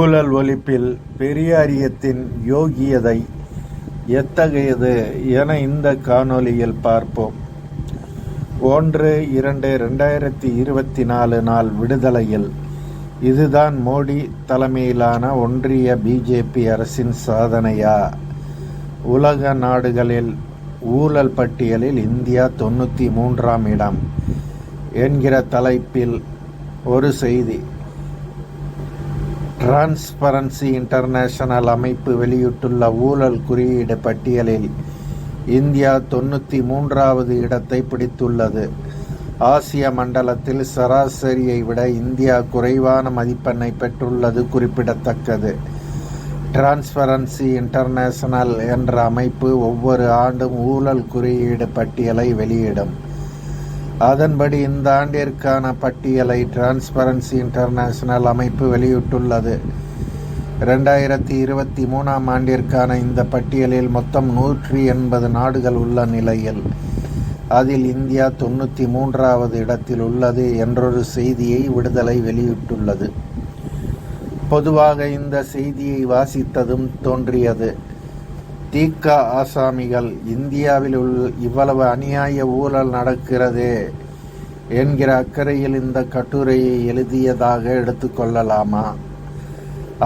ஊழல் ஒழிப்பில் பெரியாரியத்தின் யோகியதை எத்தகையது என இந்த காணொளியில் பார்ப்போம். ஒன்று இரண்டு ரெண்டாயிரத்தி இருபத்தி நாலு நாள் விடுதலையில். இதுதான் மோடி தலைமையிலான ஒன்றிய பிஜேபி அரசின் சாதனையா? உலக நாடுகளில் ஊழல் பட்டியலில் இந்தியா தொண்ணூற்றி மூன்றாம் இடம் என்கிற தலைப்பில் ஒரு செய்தி. டிரான்ஸ்பரன்சி இன்டர்நேஷனல் அமைப்பு வெளியிட்டுள்ள ஊழல் குறியீடு பட்டியலில் இந்தியா தொண்ணூற்றி மூன்றாவது இடத்தை பிடித்துள்ளது. ஆசிய மண்டலத்தில் சராசரியை விட இந்தியா குறைவான மதிப்பெண்ணை பெற்றுள்ளது குறிப்பிடத்தக்கது. டிரான்ஸ்பரன்சி இன்டர்நேஷனல் என்ற அமைப்பு ஒவ்வொரு ஆண்டும் ஊழல் குறியீடு பட்டியலை வெளியிடும். அதன்படி இந்த ஆண்டிற்கான பட்டியலை டிரான்ஸ்பரன்சி இன்டர்நேஷனல் அமைப்பு வெளியிட்டுள்ளது. ரெண்டாயிரத்தி இருபத்தி மூணாம் ஆண்டிற்கான இந்த பட்டியலில் மொத்தம் நூற்றி எண்பது நாடுகள் உள்ள நிலையில் அதில் இந்தியா தொண்ணூற்றி மூன்றாவது இடத்தில் உள்ளது என்றொரு செய்தியை விடுதலை வெளியிட்டுள்ளது. பொதுவாக இந்த செய்தியை வாசித்ததும் தோன்றியது. தீக்க ஆசாமிகள் இந்தியாவில் உள் இவ்வளவு அநியாய ஊழல் நடக்கிறதே என்கிற அக்கறையில் இந்த கட்டுரையை எழுதியதாக எடுத்துக்கொள்ளலாமா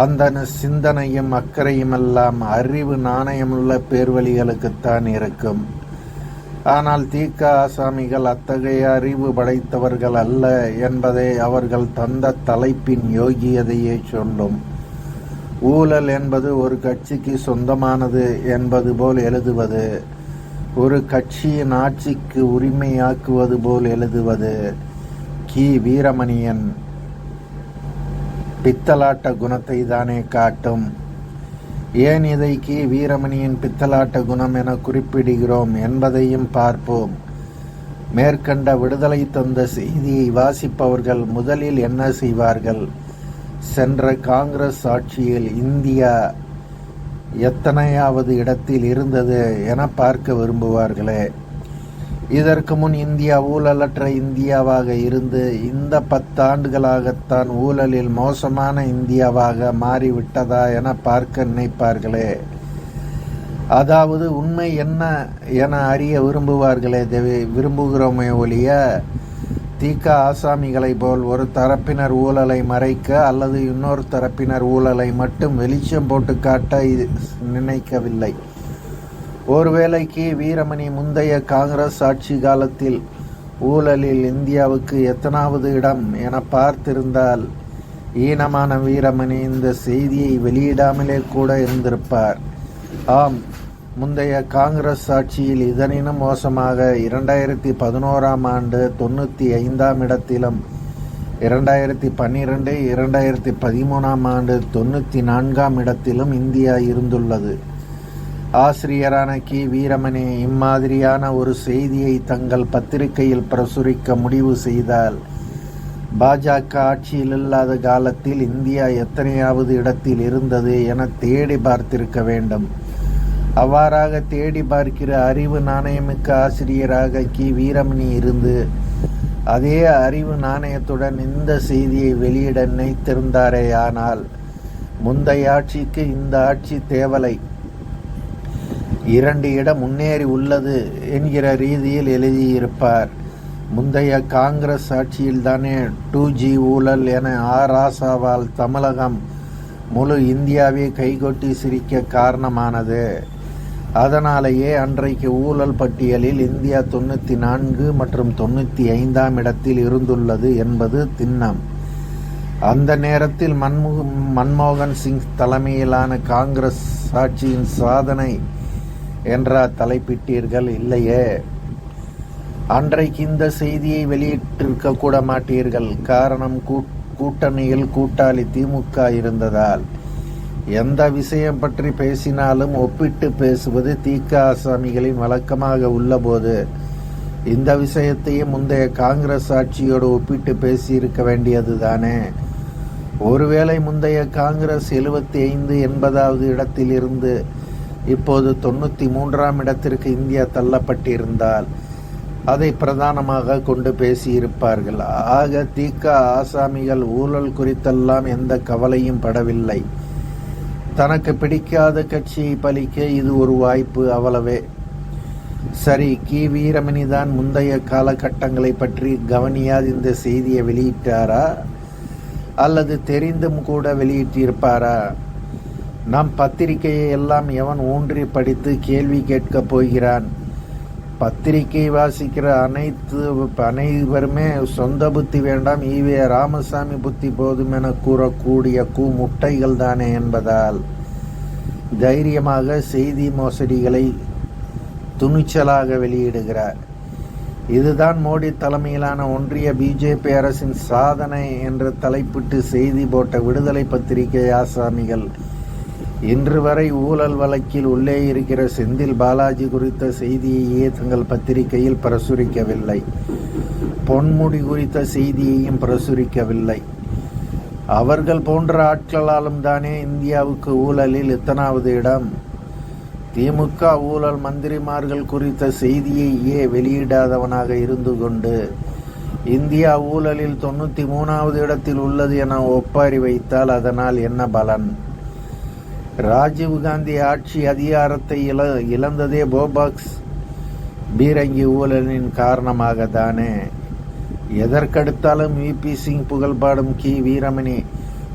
அந்த சிந்தனையும் அக்கறையுமெல்லாம் அறிவு நாணயமுள்ள பேர்வழிகளுக்குத்தான் இருக்கும். ஆனால் தீக்க ஆசாமிகள் அத்தகைய அறிவு படைத்தவர்கள் அல்ல என்பதை அவர்கள் தந்த தலைப்பின் யோகியதையே சொல்லும். ஊழல் என்பது ஒரு கட்சிக்கு சொந்தமானது என்பது போல் எழுதுவது ஒரு கட்சியின் ஆட்சிக்கு உரிமையாக்குவது போல் எழுதுவது. கி. வீரமணியன் பித்தலாட்ட குணத்தை தானே காட்டும். ஏன் இதை கி. வீரமணியின் பித்தலாட்ட குணம் என குறிப்பிடுகிறோம் என்பதையும் பார்ப்போம். மேற்கண்ட விடுதலை தந்த செய்தியை வாசிப்பவர்கள் முதலில் என்ன செய்வார்கள்? சென்ற காங்கிரஸ் ஆட்சியில் இந்தியா எத்தனையாவது இடத்தில் இருந்தது என பார்க்க விரும்புவார்களே. இதற்கு முன் இந்தியா ஊழலற்ற இந்தியாவாக இருந்து இந்த பத்தாண்டுகளாகத்தான் ஊழலில் மோசமான இந்தியாவாக மாறிவிட்டதா என பார்க்க நினைப்பார்களே. அதாவது உண்மை என்ன என அறிய விரும்புவார்களே விரும்புகிறோமே ஒழிய தீக்க ஆசாமிகளை போல் ஒரு தரப்பினர் ஊழலை மறைக்க அல்லது இன்னொரு தரப்பினர் ஊழலை மட்டும் வெளிச்சம் போட்டு காட்ட இது நினைக்கவில்லை. ஒருவேளைக்கு வீரமணி முந்தைய காங்கிரஸ் ஆட்சி காலத்தில் ஊழலில் இந்தியாவுக்கு எத்தனாவது இடம் என பார்த்திருந்தால் ஈனமான வீரமணி இந்த செய்தியை வெளியிடாமலே கூட இருந்திருப்பார். ஆம் முந்தைய காங்கிரஸ் ஆட்சியில் இதனினும் மோசமாக இரண்டாயிரத்தி பதினோராம் ஆண்டு தொண்ணூற்றி ஐந்தாம் இடத்திலும் இரண்டாயிரத்தி பன்னிரெண்டு இரண்டாயிரத்தி பதிமூணாம் ஆண்டு தொண்ணூற்றி நான்காம் இடத்திலும் இந்தியா இருந்துள்ளது. ஆசிரியரான கி. வீரமணி இம்மாதிரியான ஒரு செய்தியை தங்கள் பத்திரிகையில் பிரசுரிக்க முடிவு செய்தால் பாஜக ஆட்சியில் இல்லாத காலத்தில் இந்தியா எத்தனையாவது இடத்தில் இருந்தது என தேடி பார்த்திருக்க வேண்டும். அவ்வாறாக தேடி பார்க்கிற அறிவு நாணயமிக்க ஆசிரியராக கி. வீரமணி இருந்து அதே அறிவு நாணயத்துடன் இந்த செய்தியை வெளியிட நினைத்திருந்தாரே ஆனால் முந்தைய ஆட்சிக்கு இந்த ஆட்சி தேவலை. இரண்டு இடம் முன்னேறி உள்ளது என்கிற ரீதியில் எழுதியிருப்பார். முந்தைய காங்கிரஸ் ஆட்சியில்தானே டூ ஜி ஊழல் என ஆர். ஆசாவால் தமிழகம் முழு இந்தியாவே கைகொட்டி சிரிக்க காரணமானது. அதனாலேயே அன்றைக்கு ஊழல் பட்டியலில் இந்தியா தொண்ணூற்றி நான்கு மற்றும் தொண்ணூற்றி ஐந்தாம் இடத்தில் இருந்துள்ளது என்பது திண்ணம். அந்த நேரத்தில் மன்மோ மன்மோகன் சிங் தலைமையிலான காங்கிரஸ் ஆட்சியின் சாதனை என்றா தலைப்பிட்டீர்கள் இல்லையே? அன்றைக்கு இந்த செய்தியை வெளியிட்டிருக்க கூட மாட்டீர்கள். காரணம் கூட்டணியில் கூட்டாளி திமுக இருந்ததால். எந்த விஷயம் பற்றி பேசினாலும் ஒப்பிட்டு பேசுவது தீக்க ஆசாமிகளின் வழக்கமாக உள்ளபோது இந்த விஷயத்தையும் முந்தைய காங்கிரஸ் ஆட்சியோடு ஒப்பிட்டு பேசியிருக்க வேண்டியது தானே ஒருவேளை முந்தைய காங்கிரஸ் எழுபத்தி ஐந்து எண்பதாவது இடத்தில் இருந்து இப்போது தொண்ணூற்றி மூன்றாம் இடத்திற்கு இந்தியா தள்ளப்பட்டிருந்தால் அதை பிரதானமாக கொண்டு பேசியிருப்பார்கள். ஆக தீக்க ஆசாமிகள் ஊழல் குறித்தெல்லாம் எந்த கவலையும் படவில்லை. தனக்கு பிடிக்காத கட்சியை பலிக்க இது ஒரு வாய்ப்பு அவ்வளவே. சரி கி. வீரமணி தான் முந்தைய காலகட்டங்களை பற்றி கவனியாது இந்த செய்தியை வெளியிட்டாரா? அல்லது தெரிந்தும் கூட வெளியிட்டிருப்பாரா? நம் பத்திரிகையை எல்லாம் எவன் ஊன்றி படித்து கேள்வி கேட்கப் போகிறான்? பத்திரிகை வாசிக்கிற அனைத்து அனைவருமே சொந்த புத்தி வேண்டாம். ஈவே ராமசாமி புத்தி போதும் என கூறக்கூடிய கூ முட்டைகள் தானே என்பதால் தைரியமாக செய்தி மோசடிகளை துணிச்சலாக வெளியிடுகிறார். இதுதான் மோடி தலைமையிலான ஒன்றிய பிஜேபி அரசின் சாதனை என்று தலைப்பிட்டு செய்தி போட்ட விடுதலை பத்திரிகை ஆசாமிகள் இன்று வரை ஊழல் வழக்கில் உள்ளே இருக்கிற செந்தில் பாலாஜி குறித்த செய்தியையே தங்கள் பத்திரிகையில் பிரசுரிக்கவில்லை. பொன்முடி குறித்த செய்தியையும் பிரசுரிக்கவில்லை. அவர்கள் போன்ற ஆட்களாலும் தானே இந்தியாவுக்கு ஊழலில் எத்தனாவது இடம்? திமுக ஊழல் மந்திரிமார்கள் குறித்த செய்தியையே வெளியிடாதவனாக இருந்து கொண்டு இந்தியா ஊழலில் தொண்ணூற்றி மூணாவது இடத்தில் உள்ளது என ஒப்பாரி வைத்தால் அதனால் என்ன பலன்? ராஜீவ்காந்தி ஆட்சி அதிகாரத்தை இழ இழந்ததே போபாக்ஸ். பீரங்கி ஊழலின் காரணமாக தானே. எதற்கெடுத்தாலும் விபி சிங் புகழ்பாடும் கி. வீரமணி.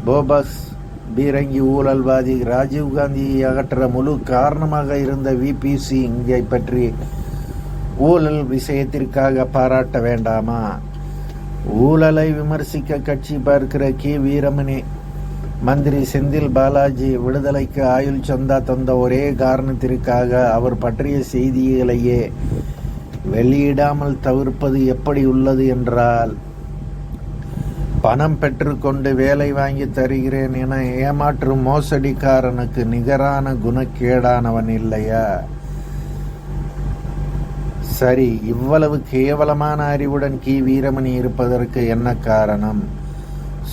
போபாக்ஸ் பீரங்கி ஊழல்வாதி ராஜீவ்காந்தியை அகற்ற முழு காரணமாக இருந்த விபி சிங்கை பற்றி ஊழல் விஷயத்திற்காக பாராட்ட வேண்டாமா? ஊழலை விமர்சிக்க கட்சி பார்க்கிற கி. வீரமணி மந்திரி செந்தில் பாலாஜி விடுதலைக்கு ஆயுள் சந்தா தந்த ஒரே காரணத்திற்காக அவர் பற்றிய செய்திகளையே வெளியிடாமல் தவிர்ப்பது எப்படி உள்ளது என்றால் பணம் பெற்றுக்கொண்டு வேலை வாங்கி தருகிறேன் என ஏமாற்றும் மோசடிக்காரனுக்கு நிகரான குணக்கேடானவன் இல்லையா? சரி இவ்வளவு கேவலமான அறிவுடன் கி. வீரமணி இருப்பதற்கு என்ன காரணம்?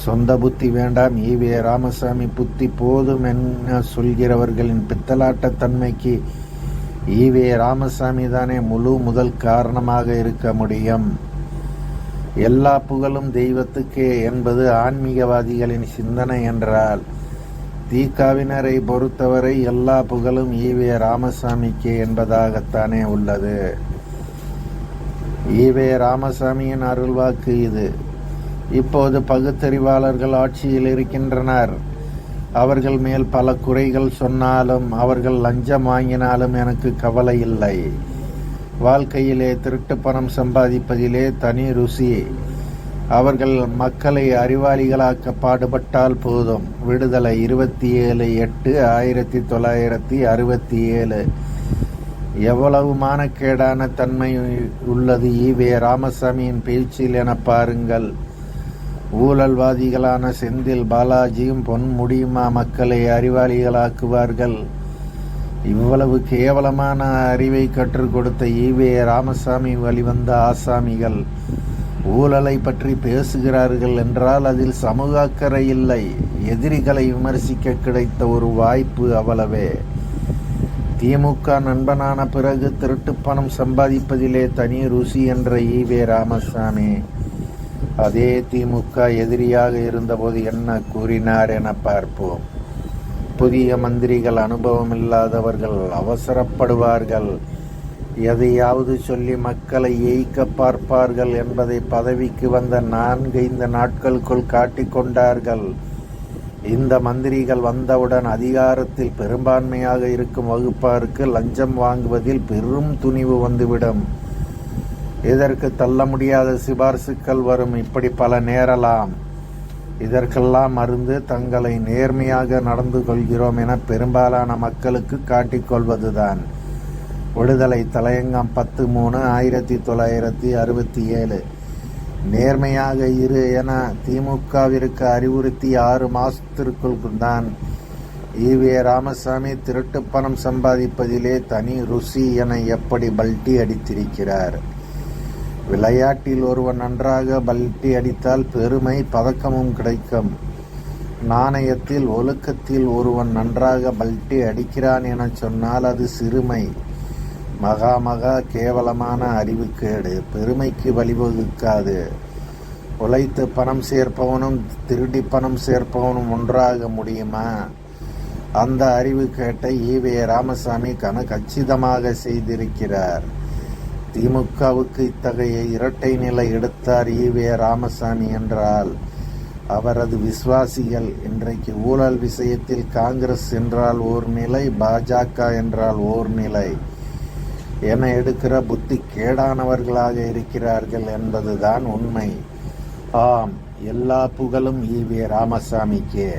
சொந்த புத்தி வேண்டாம் ஈவே ராமசாமி புத்தி போதும் என்ன சொல்கிறவர்களின் பித்தலாட்ட தன்மைக்கு ஈவே ராமசாமி தானே முழு முதல் காரணமாக இருக்க முடியும். எல்லா புகழும் தெய்வத்துக்கே என்பது ஆன்மீகவாதிகளின் சிந்தனை என்றால் தீகாவினரை பொறுத்தவரை எல்லா புகழும் ஈவே ராமசாமிக்கே என்பதாகத்தானே உள்ளது. ஈவே ராமசாமியின் அருள்வாக்கு இது. இப்போது பகுத்தறிவாளர்கள் ஆட்சியில் இருக்கின்றனர். அவர்கள் மேல் பல குறைகள் சொன்னாலும் அவர்கள் லஞ்சம் வாங்கினாலும் எனக்கு கவலை இல்லை. வாழ்க்கையிலே திருட்டு பணம் சம்பாதிப்பதிலே தனி ருசி. அவர்கள் மக்களை அறிவாளிகளாக்க பாடுபட்டால் போதும். விடுதலை இருபத்தி ஏழு எட்டு ஆயிரத்தி தொள்ளாயிரத்தி அறுபத்தி ஏழு எவ்வளவு மானக்கேடான தன்மை உள்ளது ஈவே ராமசாமியின் பேச்சில் என பாருங்கள். ஊழல்வாதிகளான செந்தில் பாலாஜியும் பொன்முடியுமா மக்களை அறிவாளிகளாக்குவார்கள். இவ்வளவு கேவலமான அறிவை கற்றுக் கொடுத்த ஈவே ராமசாமி வழிவந்த ஆசாமிகள் ஊழலை பற்றி பேசுகிறார்கள் என்றால் அதில் சமூக அக்கறை இல்லை. எதிரிகளை விமர்சிக்க கிடைத்த ஒரு வாய்ப்பு அவ்வளவே. திமுக நண்பனான பிறகு திருட்டு பணம் சம்பாதிப்பதிலே தனி ருசி என்ற ஈவே ராமசாமி அதே திமுக எதிரியாக இருந்தபோது என்ன கூறினார் என பார்ப்போம். புதிய மந்திரிகள் அனுபவம் இல்லாதவர்கள் அவசரப்படுவார்கள். எதையாவது சொல்லி மக்களை ஏய்க்க பார்ப்பார்கள் என்பதை பதவிக்கு வந்த நான்கைந்து நாட்களுக்குள் காட்டிக்கொண்டார்கள் இந்த மந்திரிகள் வந்தவுடன் அதிகாரத்தில் பெரும்பான்மையாக இருக்கும் வகுப்பாருக்கு லஞ்சம் வாங்குவதில் பெரும் துணிவு வந்துவிடும். இதற்கு தள்ள முடியாத சிபார்சுக்கள் வரும். இப்படி பல நேரலாம். இதற்கெல்லாம் மருந்து தங்களை நேர்மையாக நடந்து கொள்கிறோம் என பெரும்பாலான மக்களுக்கு காட்டிக்கொள்வதுதான் விடுதலை தலையங்கம் பத்து மூணு ஆயிரத்தி தொள்ளாயிரத்தி அறுபத்தி ஏழு. நேர்மையாக இரு என திமுகவிற்கு அறிவுறுத்தி ஆறு மாதத்திற்குள் தான் ஈவே ராமசாமி திருட்டு பணம் சம்பாதிப்பதிலே தனி ருசி என எப்படி பல்ட்டி அடித்திருக்கிறார்? விளையாட்டில் ஒருவன் நன்றாக பல்ட்டி அடித்தால் பெருமை பதக்கமும் கிடைக்கும். நாணயத்தில் ஒழுக்கத்தில் ஒருவன் நன்றாக பல்ட்டி அடிக்கிறான் என சொன்னால் அது சிறுமை. மகா மகா கேவலமான அறிவுக்கேடு. பெருமைக்கு வழிவகுக்காது உழைத்து பணம் சேர்ப்பவனும் திருடி பணம் சேர்ப்பவனும் ஒன்றாக முடியுமா? அந்த அறிவு கேட்டை ஈவே ராமசாமி கன கச்சிதமாக செய்திருக்கிறார். திமுகவுக்கு இத்தகைய இரட்டை நிலை எடுத்தார் ஈவே ராமசாமி என்றால் அவரது விசுவாசிகள் இன்றைக்கு ஊழல் விஷயத்தில் காங்கிரஸ் என்றால் ஓர் நிலை பாஜக என்றால் ஓர் நிலை. என எடுக்கிற புத்தி கேடானவர்களாக இருக்கிறார்கள் என்பதுதான் உண்மை. ஆம் எல்லா புகழும் ஈவே ராமசாமிக்கே.